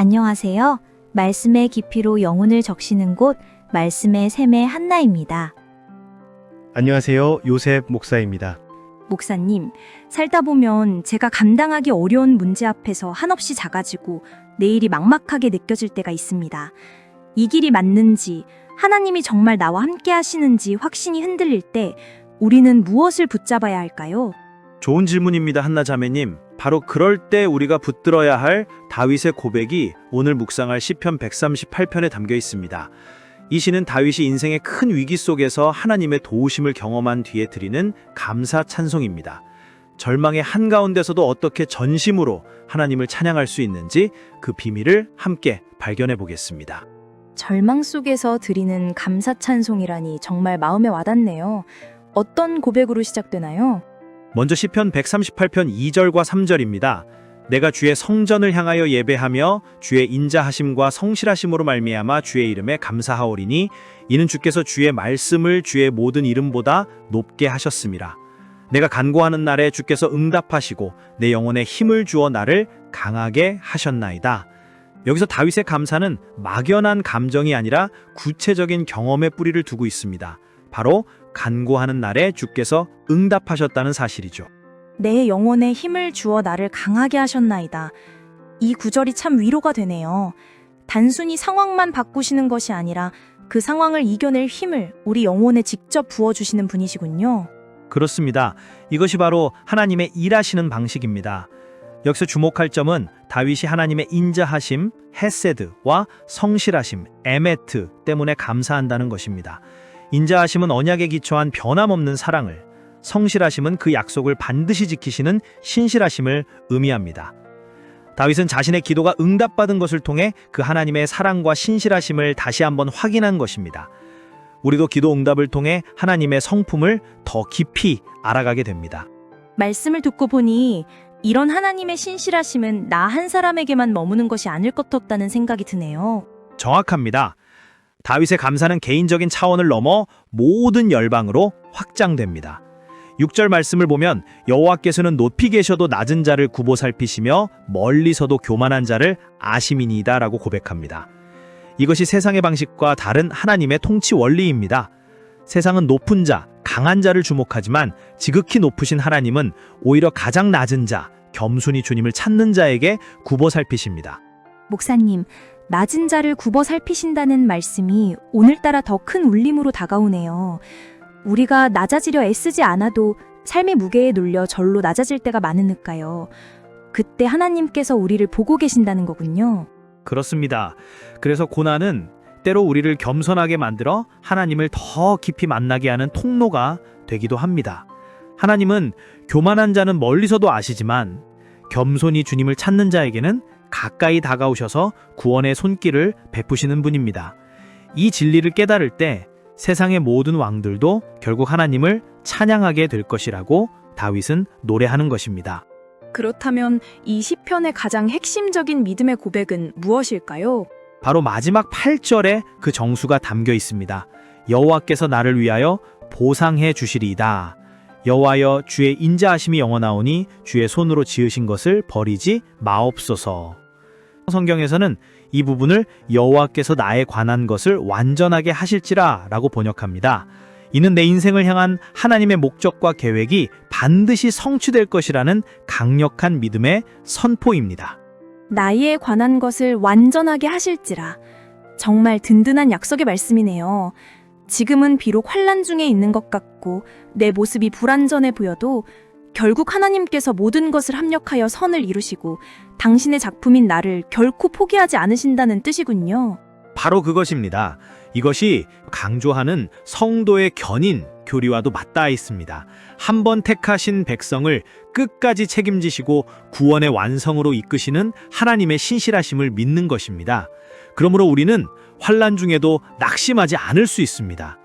안녕하세요. 말씀의 깊이로 영혼을 적시는 곳, 말씀의 샘의 한나입니다. 안녕하세요. 요셉 목사입니다. 목사님, 살다 보면 제가 감당하기 어려운 문제 앞에서 한없이 작아지고 내일이 막막하게 느껴질 때가 있습니다. 이 길이 맞는지, 하나님이 정말 나와 함께 하시는지 확신이 흔들릴 때 우리는 무엇을 붙잡아야 할까요? 좋은 질문입니다, 한나 자매님. 바로 그럴 때 우리가 붙들어야 할 다윗의 고백이 오늘 묵상할 시편 138편에 담겨 있습니다. 이 시는 다윗이 인생의 큰 위기 속에서 하나님의 도우심을 경험한 뒤에 드리는 감사 찬송입니다. 절망의 한가운데서도 어떻게 전심으로 하나님을 찬양할 수 있는지 그 비밀을 함께 발견해 보겠습니다. 절망 속에서 드리는 감사 찬송이라니 정말 마음에 와닿네요. 어떤 고백으로 시작되나요? 먼저 시편 138편 2절과 3절입니다. 내가 주의 성전을 향하여 예배하며 주의 인자하심과 성실하심으로 말미암아 주의 이름에 감사하오리니 이는 주께서 주의 말씀을 주의 모든 이름보다 높게 하셨음이라. 내가 간구하는 날에 주께서 응답하시고 내 영혼에 힘을 주어 나를 강하게 하셨나이다. 여기서 다윗의 감사는 막연한 감정이 아니라 구체적인 경험의 뿌리를 두고 있습니다. 바로 간구하는 날에 주께서 응답하셨다는 사실이죠. 내 영혼에 힘을 주어 나를 강하게 하셨나이다. 이 구절이 참 위로가 되네요. 단순히 상황만 바꾸시는 것이 아니라 그 상황을 이겨낼 힘을 우리 영혼에 직접 부어주시는 분이시군요. 그렇습니다. 이것이 바로 하나님의 일하시는 방식입니다. 여기서 주목할 점은 다윗이 하나님의 인자하심, 헤세드와 성실하심, 에메트 때문에 감사한다는 것입니다. 인자하심은 언약에 기초한 변함없는 사랑을, 성실하심은 그 약속을 반드시 지키시는 신실하심을 의미합니다. 다윗은 자신의 기도가 응답받은 것을 통해 그 하나님의 사랑과 신실하심을 다시 한번 확인한 것입니다. 우리도 기도 응답을 통해 하나님의 성품을 더 깊이 알아가게 됩니다. 말씀을 듣고 보니 이런 하나님의 신실하심은 나 한 사람에게만 머무는 것이 아닐 것 없다는 생각이 드네요. 정확합니다. 다윗의 감사는 개인적인 차원을 넘어 모든 열방으로 확장됩니다. 6절 말씀을 보면 여호와께서는 높이 계셔도 낮은 자를 굽어 살피시며 멀리서도 교만한 자를 아시미니이다라고 고백합니다. 이것이 세상의 방식과 다른 하나님의 통치 원리입니다. 세상은 높은 자, 강한 자를 주목하지만 지극히 높으신 하나님은 오히려 가장 낮은 자, 겸손히 주님을 찾는 자에게 굽어 살피십니다. 목사님, 낮은 자를 굽어 살피신다는 말씀이 오늘따라 더 큰 울림으로 다가오네요. 우리가 낮아지려 애쓰지 않아도 삶의 무게에 눌려 절로 낮아질 때가 많으니까요. 그때 하나님께서 우리를 보고 계신다는 거군요. 그렇습니다. 그래서 고난은 때로 우리를 겸손하게 만들어 하나님을 더 깊이 만나게 하는 통로가 되기도 합니다. 하나님은 교만한 자는 멀리서도 아시지만 겸손히 주님을 찾는 자에게는 가까이 다가오셔서 구원의 손길을 베푸시는 분입니다. 이 진리를 깨달을 때 세상의 모든 왕들도 결국 하나님을 찬양하게 될 것이라고 다윗은 노래하는 것입니다. 그렇다면 이 시편의 가장 핵심적인 믿음의 고백은 무엇일까요? 바로 마지막 8절에 그 정수가 담겨 있습니다. 여호와께서 나를 위하여 보상해 주시리이다. 여호와여 주의 인자하심이 영원하오니 주의 손으로 지으신 것을 버리지 마옵소서. 성경에서는 이 부분을 여호와께서 나에 관한 것을 완전하게 하실지라 라고 번역합니다. 이는 내 인생을 향한 하나님의 목적과 계획이 반드시 성취될 것이라는 강력한 믿음의 선포입니다. 나이에 관한 것을 완전하게 하실지라. 정말 든든한 약속의 말씀이네요. 지금은 비록 환란 중에 있는 것 같고 내 모습이 불완전해 보여도 결국 하나님께서 모든 것을 합력하여 선을 이루시고 당신의 작품인 나를 결코 포기하지 않으신다는 뜻이군요. 바로 그것입니다. 이것이 강조하는 성도의 견인 교리와도 맞닿아 있습니다. 한 번 택하신 백성을 끝까지 책임지시고 구원의 완성으로 이끄시는 하나님의 신실하심을 믿는 것입니다. 그러므로 우리는 환란 중에도 낙심하지 않을 수 있습니다.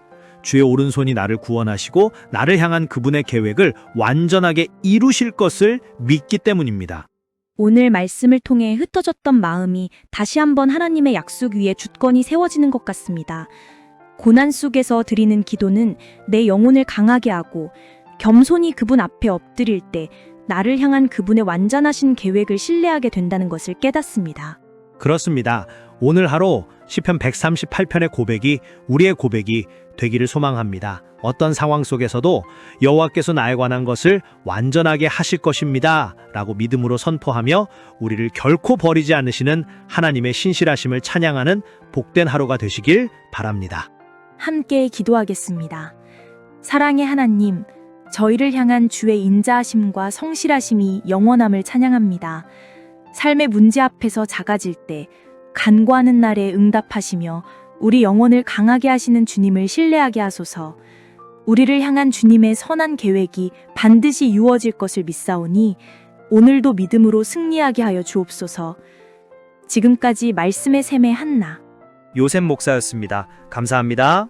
주의 오른손이 나를 구원하시고 나를 향한 그분의 계획을 완전하게 이루실 것을 믿기 때문입니다. 오늘 말씀을 통해 흩어졌던 마음이 다시 한번 하나님의 약속 위에 굳건히 세워지는 것 같습니다. 고난 속에서 드리는 기도는 내 영혼을 강하게 하고 겸손히 그분 앞에 엎드릴 때 나를 향한 그분의 완전하신 계획을 신뢰하게 된다는 것을 깨닫습니다. 그렇습니다. 오늘 하루 시편 138편의 고백이 우리의 고백이 되기를 소망합니다. 어떤 상황 속에서도 여호와께서 나에 관한 것을 완전하게 하실 것입니다. 라고 믿음으로 선포하며 우리를 결코 버리지 않으시는 하나님의 신실하심을 찬양하는 복된 하루가 되시길 바랍니다. 함께 기도하겠습니다. 사랑의 하나님, 저희를 향한 주의 인자하심과 성실하심이 영원함을 찬양합니다. 삶의 문제 앞에서 작아질 때 간구하는 날에 응답하시며 우리 영혼을 강하게 하시는 주님을 신뢰하게 하소서. 우리를 향한 주님의 선한 계획이 반드시 이루어질 것을 믿사오니 오늘도 믿음으로 승리하게 하여 주옵소서. 지금까지 말씀의 샘의 한나 요셉 목사였습니다. 감사합니다.